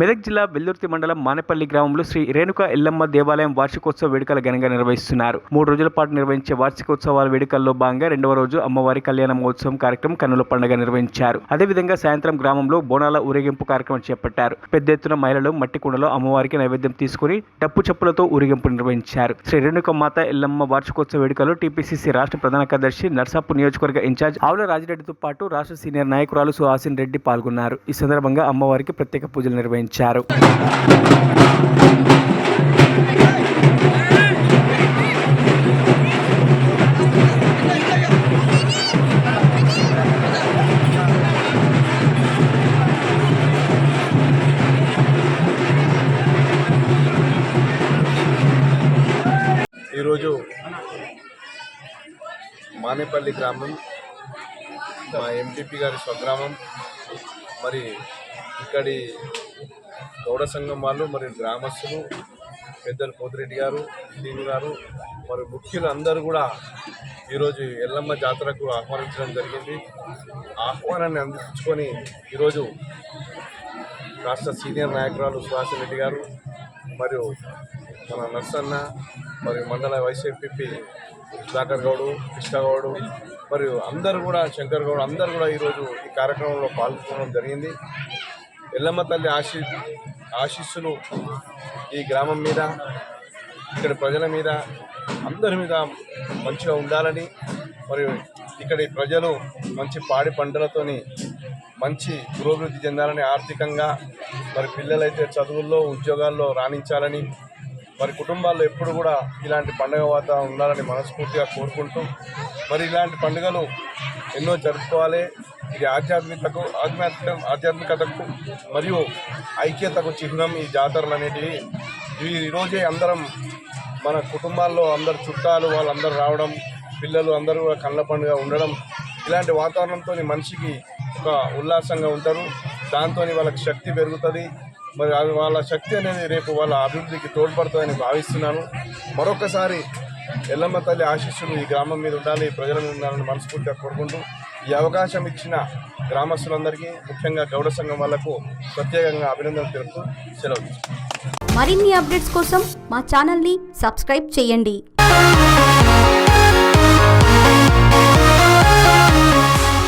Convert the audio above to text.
మెదక్ జిల్లా వెల్దుర్తి మండలం మానేపల్లి గ్రామంలో శ్రీ రేణుక ఎల్లమ్మ దేవాలయం వార్షికోత్సవ వేడుకలు ఘనంగా నిర్వహిస్తున్నారు. మూడు రోజుల పాటు నిర్వహించే వార్షికోత్సవాల వేడుకల్లో భాగంగా రెండవ రోజు అమ్మవారి కళ్యాణ మహోత్సవం కార్యక్రమం కన్నుల పండుగ నిర్వహించారు. అదేవిధంగా సాయంత్రం గ్రామంలో బోనాల ఊరేగింపు కార్యక్రమం చేపట్టారు. పెద్ద ఎత్తున మహిళలు మట్టి కుండలో అమ్మవారికి నైవేద్యం తీసుకుని డప్పు చెప్పులతో ఊరేగింపు నిర్వహించారు. శ్రీ రేణుక మాత ఎల్లమ్మ వార్షికోత్సవ వేడుకలో టీపీసీసీ రాష్ట్ర ప్రధాన కార్యదర్శి నర్సాపు నియోజకవర్గ ఇన్ఛార్జ్ ఆవుల రాజిరెడ్డితో పాటు రాష్ట్ర సీనియర్ నాయకురాలు సుహాసిన్ రెడ్డి పాల్గొన్నారు. ఈ సందర్భంగా అమ్మవారికి ప్రత్యేక పూజలు నిర్వహించారు. ఈరోజు మానేపల్లి గ్రామం మా ఎంపీపీ గారి స్వగ్రామం మరి ఇక్కడి గౌడ సంఘం వాళ్ళు మరి గ్రామస్తులు పెద్దలు పోతిరెడ్డి గారు దీని గారు మరి ముఖ్యులు అందరూ కూడా ఈరోజు ఎల్లమ్మ జాతరకు ఆహ్వానించడం జరిగింది. ఆహ్వానాన్ని అందించుకొని ఈరోజు రాష్ట్ర సీనియర్ నాయకురాలు సుభాష్ రెడ్డి గారు మరియు మన నర్సన్న మరియు మండల వైస్ ఎంపీ సుధాకర్ గౌడు కృష్ణగౌడు మరియు అందరూ కూడా శంకర్ గౌడ్ అందరూ కూడా ఈరోజు ఈ కార్యక్రమంలో పాల్గొనడం జరిగింది. ఎల్లమ్మ తల్లి ఆశీ ఆశీస్సులు ఈ గ్రామం మీద ఇక్కడ ప్రజల మీద అందరి మీద మంచిగా ఉండాలని మరియు ఇక్కడి ప్రజలు మంచి పాడి పంటలతోని మంచి పురోభివృద్ధి చెందాలని ఆర్థికంగా మరి పిల్లలైతే చదువుల్లో ఉద్యోగాల్లో రాణించాలని మరి కుటుంబాల్లో ఎప్పుడు కూడా ఇలాంటి పండుగ వాతావరణం ఉండాలని మనస్ఫూర్తిగా కోరుకుంటూ మరి ఇలాంటి పండుగలు ఎన్నో జరుపుకోవాలి. ఇది ఆధ్యాత్మికతకు ఆధ్యాత్మిక ఆధ్యాత్మికతకు మరియు ఐక్యతకు చిహ్నం ఈ జాతరలు అనేటివి. ఇవి ఈరోజే అందరం మన కుటుంబాల్లో అందరు చుట్టాలు వాళ్ళందరూ రావడం పిల్లలు అందరూ కళ్ళ పండుగ ఉండడం ఇలాంటి వాతావరణంతో మనిషికి ఒక ఉల్లాసంగా ఉంటారు. దాంతో వాళ్ళకి శక్తి పెరుగుతుంది. మరి అది వాళ్ళ శక్తి అనేది రేపు వాళ్ళ అభివృద్ధికి తోడ్పడుతుందని భావిస్తున్నాను. మరొకసారి ఎల్లమ్మ తల్లి ఆశీస్సులు ఈ గ్రామం మీద ఉండాలి ఈ ప్రజల మీద ఉండాలని మనస్ఫూర్తిగా కోరుకుంటూ ఈ అవకాశం ఇచ్చిన గ్రామస్తులందరికీ ముఖ్యంగా గౌడ సంఘం వాళ్ళకు ప్రత్యేకంగా అభినందనలు తెలుపుతూ సెలవు మరిన్ని అప్డేట్స్ కోసం మా ఛానల్ని సబ్స్క్రైబ్ చేయండి.